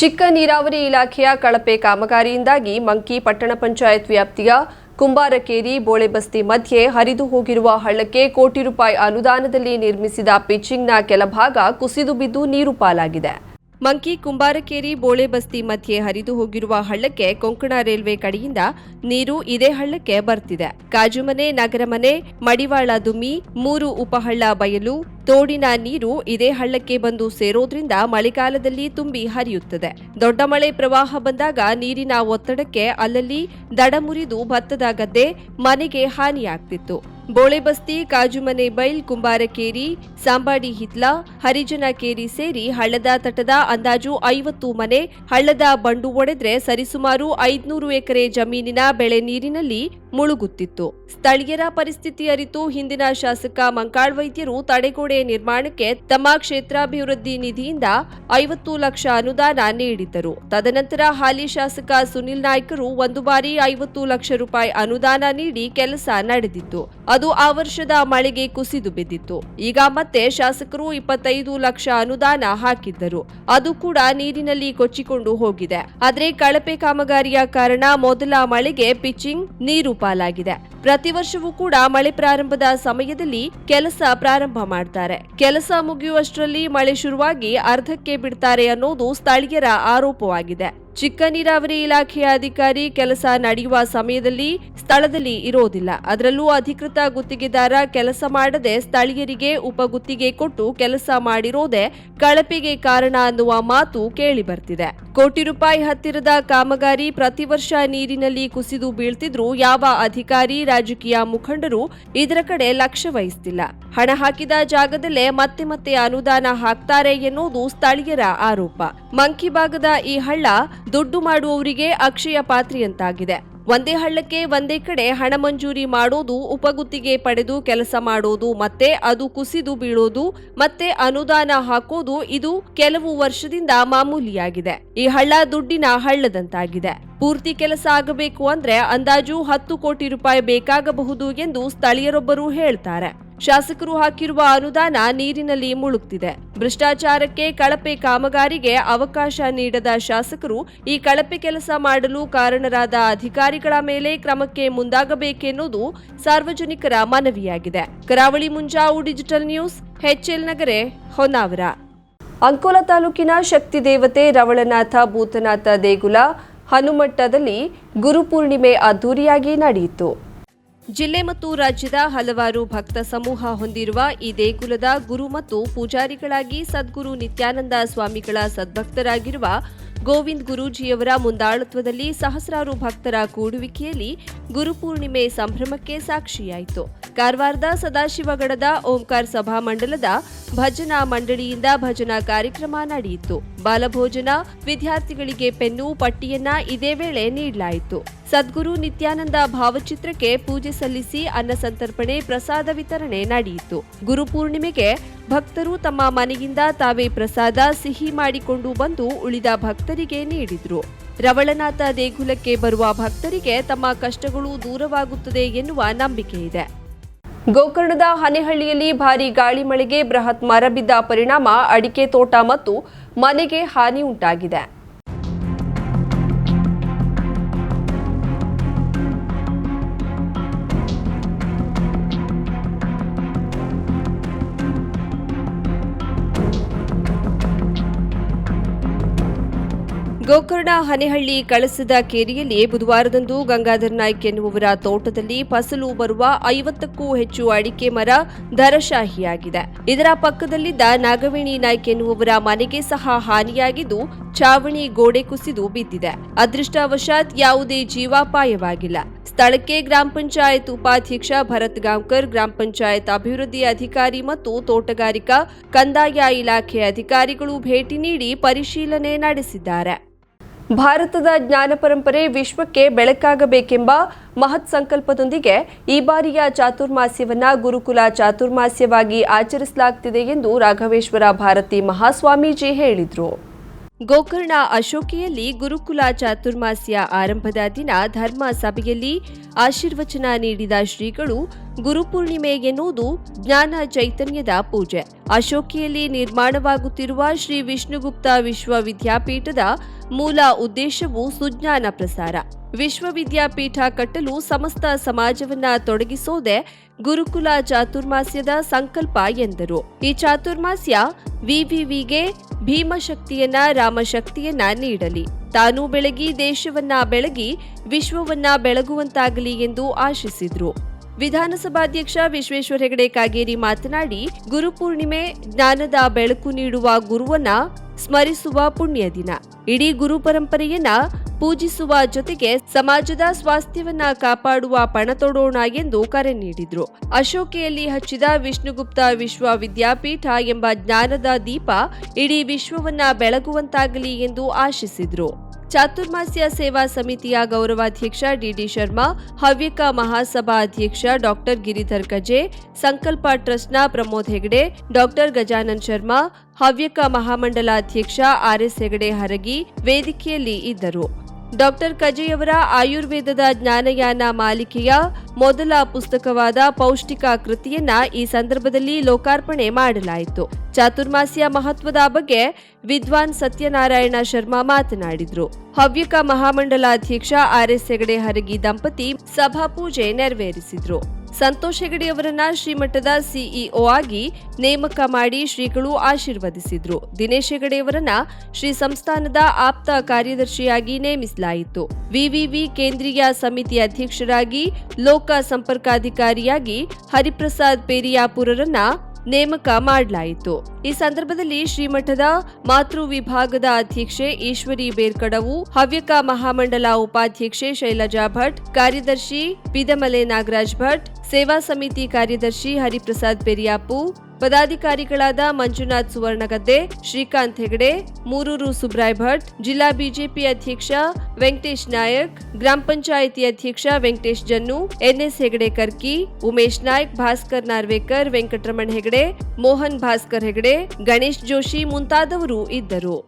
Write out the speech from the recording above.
ಚಿಕ್ಕ ನೀರಾವರಿ ಇಲಾಖೆಯ ಕಳಪೆ ಕಾಮಗಾರಿಯಿಂದಾಗಿ ಮಂಕಿ ಪಟ್ಟಣ ಪಂಚಾಯತ್ ವ್ಯಾಪ್ತಿಯ ಕುಂಬಾರಕೇರಿ ಬೋಳೆಬಸ್ತಿ ಮಧ್ಯೆ ಹರಿದು ಹೋಗಿರುವ ಹಳ್ಳಕ್ಕೆ ಕೋಟಿ ರೂಪಾಯಿ ಅನುದಾನದಲ್ಲಿ ನಿರ್ಮಿಸಿದ ಪಿಚ್ಚಿಂಗ್ನ ಕೆಲಭಾಗ ಕುಸಿದು ಬಿದ್ದು ನೀರು ಪಾಲಾಗಿದೆ. ಮಂಕಿ ಕುಂಬಾರಕೇರಿ ಬೋಳೆಬಸ್ತಿ ಮಧ್ಯೆ ಹರಿದು ಹೋಗಿರುವ ಹಳ್ಳಕ್ಕೆ ಕೊಂಕಣ ರೈಲ್ವೆ ಕಡೆಯಿಂದ ನೀರು ಇದೇ ಹಳ್ಳಕ್ಕೆ ಬರ್ತಿದೆ. ಕಾಜುಮನೆ, ನಗರಮನೆ, ಮಡಿವಾಳ ದುಮಿ ಮೂರು ಉಪಹಳ್ಳ ಬಯಲು, ತೋಡಿನ ನೀರು ಇದೇ ಹಳ್ಳಕ್ಕೆ ಬಂದು ಸೇರೋದ್ರಿಂದ ಮಳೆಗಾಲದಲ್ಲಿ ತುಂಬಿ ಹರಿಯುತ್ತದೆ. ದೊಡ್ಡ ಮಳೆ ಪ್ರವಾಹ ಬಂದಾಗ ನೀರಿನ ಒತ್ತಡಕ್ಕೆ ಅಲ್ಲಲ್ಲಿ ದಡ ಮುರಿದು ಭತ್ತದ ಗದ್ದೆ ಮನೆಗೆ ಹಾನಿಯಾಗ್ತಿತ್ತು. ಬೋಳೆಬಸ್ತಿ ಕಾಜುಮನೆ ಬೈಲ್, ಕುಂಬಾರಕೇರಿ, ಸಾಂಬಾಡಿ ಹಿತ್ಲ, ಹರಿಜನಕೇರಿ ಸೇರಿ ಹಳ್ಳದ ತಟದ ಅಂದಾಜು ಐವತ್ತು ಮನೆ ಹಳ್ಳದ ಬಂಡು ಒಡೆದ್ರೆ ಸರಿಸುಮಾರು ಐದ್ನೂರು ಎಕರೆ ಜಮೀನಿನ ಬೆಳೆ ನೀರಿನಲ್ಲಿ ಮುಳುಗುತ್ತಿತ್ತು. ಸ್ಥಳೀಯರ ಪರಿಸ್ಥಿತಿ ಅರಿತು ಹಿಂದಿನ ಶಾಸಕ ಮಂಕಾಳ್ ವೈದ್ಯರು ತಡೆಗೋಡೆ ನಿರ್ಮಾಣಕ್ಕೆ ತಮ್ಮ ಕ್ಷೇತ್ರಾಭಿವೃದ್ಧಿ ನಿಧಿಯಿಂದ ಐವತ್ತು ಲಕ್ಷ ಅನುದಾನ ನೀಡಿದ್ದರು. ತದನಂತರ ಹಾಲಿ ಶಾಸಕ ಸುನಿಲ್ ನಾಯ್ಕರು ಒಂದು ಬಾರಿ ಐವತ್ತು ಲಕ್ಷ ರೂಪಾಯಿ ಅನುದಾನ ನೀಡಿ ಕೆಲಸ ನಡೆದಿತ್ತು. ಅದು ಆ ವರ್ಷದ ಮಳೆಗೆ ಕುಸಿದು ಬಿದ್ದಿತ್ತು. ಈಗ ಮತ್ತೆ ಶಾಸಕರು ಇಪ್ಪತ್ತೈದು ಲಕ್ಷ ಅನುದಾನ ಹಾಕಿದ್ದರು. ಅದು ಕೂಡ ನೀರಿನಲ್ಲಿ ಕೊಚ್ಚಿಕೊಂಡು ಹೋಗಿದೆ. ಆದರೆ ಕಳಪೆ ಕಾಮಗಾರಿಯ ಕಾರಣ ಮೊದಲ ಮಳೆಗೆ ಪಿಚಿಂಗ್ ನೀರು ಪಾಲಾಗಿದೆ. ಪ್ರತಿ ವರ್ಷವೂ ಕೂಡ ಮಳೆ ಪ್ರಾರಂಭದ ಸಮಯದಲ್ಲಿ ಕೆಲಸ ಪ್ರಾರಂಭ ಮಾಡ್ತಾರೆ. ಕೆಲಸ ಮುಗಿಯುವಷ್ಟರಲ್ಲಿ ಮಳೆ ಶುರುವಾಗಿ ಅರ್ಧಕ್ಕೆ ಬಿಡ್ತಾರೆ ಅನ್ನೋದು ಸ್ಥಳೀಯರ ಆರೋಪವಾಗಿದೆ. ಚಿಕ್ಕ ನೀರಾವರಿ ಇಲಾಖೆಯ ಅಧಿಕಾರಿ ಕೆಲಸ ನಡೆಯುವ ಸಮಯದಲ್ಲಿ ಸ್ಥಳದಲ್ಲಿ ಇರೋದಿಲ್ಲ. ಅದರಲ್ಲೂ ಅಧಿಕೃತ ಗುತ್ತಿಗೆದಾರ ಕೆಲಸ ಮಾಡದೆ ಸ್ಥಳೀಯರಿಗೆ ಉಪಗುತ್ತಿಗೆ ಕೊಟ್ಟು ಕೆಲಸ ಮಾಡಿರೋದೇ ಕಳಪೆಗೆ ಕಾರಣ ಅನ್ನುವ ಮಾತು ಕೇಳಿ ಬರ್ತಿದೆ. ಕೋಟಿ ರೂಪಾಯಿ ಹತ್ತಿರದ ಕಾಮಗಾರಿ ಪ್ರತಿ ವರ್ಷ ನೀರಿನಲ್ಲಿ ಕುಸಿದು ಬೀಳ್ತಿದ್ರು ಯಾವ ಅಧಿಕಾರಿ, ರಾಜಕೀಯ ಮುಖಂಡರು ಇದರ ಕಡೆ ಲಕ್ಷ್ಯ ವಹಿಸ್ತಿಲ್ಲ. ಹಣ ಹಾಕಿದ ಜಾಗದಲ್ಲೇ ಮತ್ತೆ ಮತ್ತೆ ಅನುದಾನ ಹಾಕ್ತಾರೆ ಎನ್ನುವುದು ಸ್ಥಳೀಯರ ಆರೋಪ. ಮಂಕಿ ಭಾಗದ ಈ ಹಳ್ಳ ದುಡ್ಡು ಮಾಡುವವರಿಗೆ ಅಕ್ಷಯ ಪಾತ್ರೆಯಂತಾಗಿದೆ. ಒಂದೇ ಹಳ್ಳಕ್ಕೆ ಒಂದೇ ಕಡೆ ಹಣ ಮಂಜೂರಿ ಮಾಡೋದು, ಉಪಗುತ್ತಿಗೆ ಪಡೆದು ಕೆಲಸ ಮಾಡೋದು, ಮತ್ತೆ ಅದು ಕುಸಿದು ಬೀಳೋದು, ಮತ್ತೆ ಅನುದಾನ ಹಾಕೋದು ಇದು ಕೆಲವು ವರ್ಷದಿಂದ ಮಾಮೂಲಿಯಾಗಿದೆ. ಈ ಹಳ್ಳ ದುಡ್ಡಿನ ಹಳ್ಳದಂತಾಗಿದೆ. ಪೂರ್ತಿ ಕೆಲಸ ಆಗಬೇಕು ಅಂದ್ರೆ ಅಂದಾಜು ಹತ್ತು ಕೋಟಿ ರೂಪಾಯಿ ಬೇಕಾಗಬಹುದು ಎಂದು ಸ್ಥಳೀಯರೊಬ್ಬರು ಹೇಳ್ತಾರೆ. ಶಾಸಕರು ಹಾಕಿರುವ ಅನುದಾನ ನೀರಿನಲ್ಲಿ ಮುಳುಗ್ತಿದೆ. ಭ್ರಷ್ಟಾಚಾರಕ್ಕೆ ಕಳಪೆ ಕಾಮಗಾರಿಗೆ ಅವಕಾಶ ನೀಡದ ಶಾಸಕರು ಈ ಕಳಪೆ ಕೆಲಸ ಮಾಡಲು ಕಾರಣರಾದ ಅಧಿಕಾರಿಗಳ ಮೇಲೆ ಕ್ರಮಕ್ಕೆ ಮುಂದಾಗಬೇಕೆನ್ನುವುದು ಸಾರ್ವಜನಿಕರ ಮನವಿಯಾಗಿದೆ. Karavali Munjavu digital news HL Nagare, Honnavar. Ankola ತಾಲೂಕಿನ ಶಕ್ತಿ ದೇವತೆ ರವಳನಾಥ ಭೂತನಾಥ ದೇಗುಲ ಹನುಮಟ್ಟದಲ್ಲಿ ಗುರುಪೂರ್ಣಿಮೆ ಅದ್ದೂರಿಯಾಗಿ ನಡೆಯಿತು. ಜಿಲ್ಲೆ ಮತ್ತು ರಾಜ್ಯದ ಹಲವಾರು ಭಕ್ತ ಸಮೂಹ ಹೊಂದಿರುವ ಈ ದೇಗುಲದ ಗುರು ಮತ್ತು ಪೂಜಾರಿಗಳಾಗಿ ಸದ್ಗುರು ನಿತ್ಯಾನಂದ ಸ್ವಾಮಿಗಳ ಸದ್ಭಕ್ತರಾಗಿರುವ ಗೋವಿಂದ್ ಗುರೂಜಿಯವರ ಮುಂದಾಳತ್ವದಲ್ಲಿ ಸಹಸ್ರಾರು ಭಕ್ತರ ಕೂಡುವಿಕೆಯಲ್ಲಿ ಗುರುಪೂರ್ಣಿಮೆ ಸಂಭ್ರಮಕ್ಕೆ ಸಾಕ್ಷಿಯಾಯಿತು. ಕಾರವಾರದ ಸದಾಶಿವಗಡದ ಓಂಕಾರ ಸಭಾ ಮಂಡಲದ ಭಜನಾ ಮಂಡಳಿಯಿಂದ ಭಜನಾ ಕಾರ್ಯಕ್ರಮ ನಡೆಯಿತು. ಬಾಲಭೋಜನ, ವಿದ್ಯಾರ್ಥಿಗಳಿಗೆ ಪೆನ್ನು, ಪಟ್ಟಿಯನ್ನ ಇದೇ ವೇಳೆ ನೀಡಲಾಯಿತು. ಸದ್ಗುರು ನಿತ್ಯಾನಂದ ಭಾವಚಿತ್ರಕ್ಕೆ ಪೂಜೆ ಸಲ್ಲಿಸಿ ಅನ್ನ ಸಂತರ್ಪಣೆ, ಪ್ರಸಾದ ವಿತರಣೆ ನಡೆಯಿತು. ಗುರುಪೂರ್ಣಿಮೆಗೆ ಭಕ್ತರು ತಮ್ಮ ಮನೆಯಿಂದ ತಾವೇ ಪ್ರಸಾದ, ಸಿಹಿ ಮಾಡಿಕೊಂಡು ಬಂದು ಉಳಿದ ಭಕ್ತರಿಗೆ ನೀಡಿದ್ರು. ರವಳನಾಥ ದೇಗುಲಕ್ಕೆ ಬರುವ ಭಕ್ತರಿಗೆ ತಮ್ಮ ಕಷ್ಟಗಳು ದೂರವಾಗುತ್ತದೆ ಎನ್ನುವ ನಂಬಿಕೆ ಇದೆ. ಗೋಕರ್ಣದ ಹನೆಹಳ್ಳಿಯಲ್ಲಿ ಭಾರೀ ಗಾಳಿ ಮಳೆಗೆ ಬೃಹತ್ ಮರ ಬಿದ್ದ ಪರಿಣಾಮ ಅಡಿಕೆ ತೋಟ ಮತ್ತು ಮನೆಗೆ ಹಾನಿ ಉಂಟಾಗಿದೆ. ಗೋಕರ್ಣ ಹನೆಹಳ್ಳಿ ಕಳಸದ ಕೇರಿಯಲ್ಲಿ ಬುಧವಾರದಂದು ಗಂಗಾಧರ್ ನಾಯ್ಕ್ ಎನ್ನುವವರ ತೋಟದಲ್ಲಿ ಫಸಲು ಬರುವ ಐವತ್ತಕ್ಕೂ ಹೆಚ್ಚು ಅಡಿಕೆ ಮರ ಧರಶಾಹಿಯಾಗಿದೆ. ಇದರ ಪಕ್ಕದಲ್ಲಿದ್ದ ನಾಗವೇಣಿ ನಾಯ್ಕ್ ಎನ್ನುವವರ ಮನೆಗೆ ಸಹ ಹಾನಿಯಾಗಿದ್ದು ಚಾವಣಿ ಗೋಡೆ ಕುಸಿದು ಬಿದ್ದಿದೆ. ಅದೃಷ್ಟವಶಾತ್ ಯಾವುದೇ ಜೀವಾಪಾಯವಾಗಿಲ್ಲ. ಸ್ಥಳಕ್ಕೆ ಗ್ರಾಮ ಪಂಚಾಯತ್ ಉಪಾಧ್ಯಕ್ಷ ಭರತ್ ಗಾಂವ್ಕರ್, ಗ್ರಾಮ ಪಂಚಾಯತ್ ಅಭಿವೃದ್ಧಿ ಅಧಿಕಾರಿ ಮತ್ತು ತೋಟಗಾರಿಕಾ ಕಂದಾಯ ಇಲಾಖೆ ಅಧಿಕಾರಿಗಳು ಭೇಟಿ ನೀಡಿ ಪರಿಶೀಲನೆ ನಡೆಸಿದ್ದಾರೆ. ಭಾರತದ ಜ್ಞಾನ ಪರಂಪರೆ ವಿಶ್ವಕ್ಕೆ ಬೆಳಕಾಗಬೇಕೆಂಬ ಮಹತ್ ಸಂಕಲ್ಪದೊಂದಿಗೆ ಈ ಬಾರಿಯ ಚಾತುರ್ಮಾಸ್ಯವನ್ನ ಗುರುಕುಲ ಚಾತುರ್ಮಾಸ್ಯವಾಗಿ ಆಚರಿಸಲಾಗುತ್ತಿದೆ ಎಂದು ರಾಘವೇಶ್ವರ ಭಾರತಿ ಮಹಾಸ್ವಾಮೀಜಿ ಹೇಳಿದರು. ಗೋಕರ್ಣ ಅಶೋಕಿಯಲ್ಲಿ ಗುರುಕುಲ ಚಾತುರ್ಮಾಸ್ಯ ಆರಂಭದ ದಿನ ಧರ್ಮ ಸಭೆಯಲ್ಲಿ ಆಶೀರ್ವಚನ ನೀಡಿದ ಶ್ರೀಗಳು ಗುರುಪೂರ್ಣಿಮೆ ಎನ್ನುವುದು ಜ್ಞಾನ ಚೈತನ್ಯದ ಪೂಜೆ. ಅಶೋಕಿಯಲ್ಲಿ ನಿರ್ಮಾಣವಾಗುತ್ತಿರುವ ಶ್ರೀ ವಿಷ್ಣುಗುಪ್ತ ವಿಶ್ವವಿದ್ಯಾಪೀಠದ ಮೂಲ ಉದ್ದೇಶವು ಸುಜ್ಞಾನ ಪ್ರಸಾರ. ವಿಶ್ವವಿದ್ಯಾಪೀಠ ಕಟ್ಟಲು ಸಮಸ್ತ ಸಮಾಜವನ್ನ ತೊಡಗಿಸೋದೆ ಗುರುಕುಲ ಚಾತುರ್ಮಾಸ್ಯದ ಸಂಕಲ್ಪ ಎಂದರು. ಈ ಚಾತುರ್ಮಾಸ್ಯ ವಿವಿವಿಗೆ ಭೀಮಶಕ್ತಿಯನ್ನ ರಾಮಶಕ್ತಿಯನ್ನ ನೀಡಲಿ. ತಾನು ಬೆಳಗಿ ದೇಶವನ್ನ ಬೆಳಗಿ ವಿಶ್ವವನ್ನ ಬೆಳಗುವಂತಾಗಲಿ ಎಂದು ಆಶಿಸಿದ್ರು. ವಿಧಾನಸಭಾಧ್ಯಕ್ಷ ವಿಶ್ವೇಶ್ವರ ಹೆಗಡೆ ಕಾಗೇರಿ ಮಾತನಾಡಿ ಗುರುಪೂರ್ಣಿಮೆ ಜ್ಞಾನದ ಬೆಳಕು ನೀಡುವ ಗುರುವನ್ನ ಸ್ಮರಿಸುವ ಪುಣ್ಯ ದಿನ ಇಡೀ ಗುರು ಪರಂಪರೆಯನ್ನ ಪೂಜಿಸುವ ಜೊತೆಗೆ ಸಮಾಜದ ಸ್ವಾಸ್ಥ್ಯವನ್ನ ಕಾಪಾಡುವ ಪಣ ತೊಡೋಣ ಎಂದು ಕರೆ ನೀಡಿದ್ರು. ಅಶೋಕೆಯಲ್ಲಿ ಹಚ್ಚಿದ ವಿಷ್ಣುಗುಪ್ತ ವಿಶ್ವವಿದ್ಯಾಪೀಠ ಎಂಬ ಜ್ಞಾನದ ದೀಪ ಇಡೀ ವಿಶ್ವವನ್ನ ಬೆಳಗುವಂತಾಗಲಿ ಎಂದು ಆಶಿಸಿದ್ರು. ಚಾತುರ್ಮಾಸ್ಯ ಸೇವಾ ಸಮಿತಿಯ ಗೌರವಾಧ್ಯಕ್ಷ ಡಿಡಿ ಶರ್ಮಾ, ಹವ್ಯಕ ಮಹಾಸಭಾ ಅಧ್ಯಕ್ಷ ಡಾಕ್ಟರ್ ಗಿರಿಧರ್ ಗಜೆ ಸಂಕಲ್ಪ ಟ್ರಸ್ಟ್ನ ಪ್ರಮೋದ್ ಹೆಗಡೆ ಡಾಕ್ಟರ್ ಗಜಾನನ್ ಶರ್ಮಾ, ಹವ್ಯಕ ಮಹಾಮಂಡಲ ಅಧ್ಯಕ್ಷ ಆರ್ಎಸ್ ಹೆಗಡೆ ಹರಗಿ ವೇದಿಕೆಯಲ್ಲಿ ಇದ್ದರು. ಡಾಕ್ಟರ್ ಕಜೆಯವರ ಆಯುರ್ವೇದದ ಜ್ಞಾನಯಾನ ಮಾಲಿಕೆಯ ಮೊದಲ ಪುಸ್ತಕವಾದ ಪೌಷ್ಟಿಕ ಕೃತಿಯನ್ನ ಈ ಸಂದರ್ಭದಲ್ಲಿ ಲೋಕಾರ್ಪಣೆ ಮಾಡಲಾಯಿತು. ಚಾತುರ್ಮಾಸ್ಯ ಮಹತ್ವದ ಬಗ್ಗೆ ವಿದ್ವಾನ್ ಸತ್ಯನಾರಾಯಣ ಶರ್ಮಾ ಮಾತನಾಡಿದ್ರು. ಹವ್ಯಕ ಮಹಾಮಂಡಲ ಅಧ್ಯಕ್ಷ ಆರ್ಎಸ್ ಹೆಗಡೆ ಹರಗಿ ದಂಪತಿ ಸಭಾಪೂಜೆ ನೆರವೇರಿಸಿದ್ರು. ಸಂತೋಷ್ ಹೆಗಡೆಯವರನ್ನ ಶ್ರೀಮಠದ ಸಿಇಒ ಆಗಿ ನೇಮಕ ಮಾಡಿ ಶ್ರೀಗಳು ಆಶೀರ್ವದಿಸಿದ್ರು. ದಿನೇಶ್ ಹೆಗಡೆಯವರನ್ನ ಶ್ರೀ ಸಂಸ್ಥಾನದ ಆಪ್ತ ಕಾರ್ಯದರ್ಶಿಯಾಗಿ ನೇಮಿಸಲಾಯಿತು. ವಿವಿವಿ ಕೇಂದ್ರೀಯ ಸಮಿತಿ ಅಧ್ಯಕ್ಷರಾಗಿ, ಲೋಕ ಸಂಪರ್ಕಾಧಿಕಾರಿಯಾಗಿ ಹರಿಪ್ರಸಾದ್ ಪೇರಿಯಾಪುರರನ್ನ ನೇಮಕ ಮಾಡಲಾಯಿತು. ಈ ಸಂದರ್ಭದಲ್ಲಿ ಶ್ರೀಮಠದ ಮಾತೃ ವಿಭಾಗದ ಅಧ್ಯಕ್ಷೆ ಈಶ್ವರಿ ಬೇರ್ಕಡವು, ಹವ್ಯಕ ಮಹಾಮಂಡಲ ಉಪಾಧ್ಯಕ್ಷೆ ಶೈಲಜಾ ಭಟ್, ಕಾರ್ಯದರ್ಶಿ ಪಿದಮಲೆ ನಾಗರಾಜ್ ಭಟ್ ಸೇವಾ ಸಮಿತಿ ಕಾರ್ಯದರ್ಶಿ ಹರಿಪ್ರಸಾದ್ ಪೆರಿಯಾಪು ಪದಾಧಿಕಾರಿಗಳಾದ ಮಂಜುನಾಥ್ ಸುವರ್ಣಗದ್ದೆ, ಶ್ರೀಕಾಂತ್ ಹೆಗಡೆ, ಮೂರೂರು ಸುಬ್ರಾಯ್ ಭಟ್ ಜಿಲ್ಲಾ ಬಿಜೆಪಿ ಅಧ್ಯಕ್ಷ ವೆಂಕಟೇಶ್ ನಾಯಕ್, ಗ್ರಾಮ ಪಂಚಾಯಿತಿ ಅಧ್ಯಕ್ಷ ವೆಂಕಟೇಶ್ ಜನ್ನು, ಎನ್ಎಸ್ ಹೆಗಡೆ ಕರ್ಕಿ, ಉಮೇಶ್ ನಾಯ್ಕ್, ಭಾಸ್ಕರ್ ನಾರ್ವೇಕರ್, ವೆಂಕಟರಮಣ್ ಹೆಗಡೆ, ಮೋಹನ್ ಭಾಸ್ಕರ್ ಹೆಗಡೆ, ಗಣೇಶ್ ಜೋಶಿ ಮುಂತಾದವರು ಇದ್ದರು.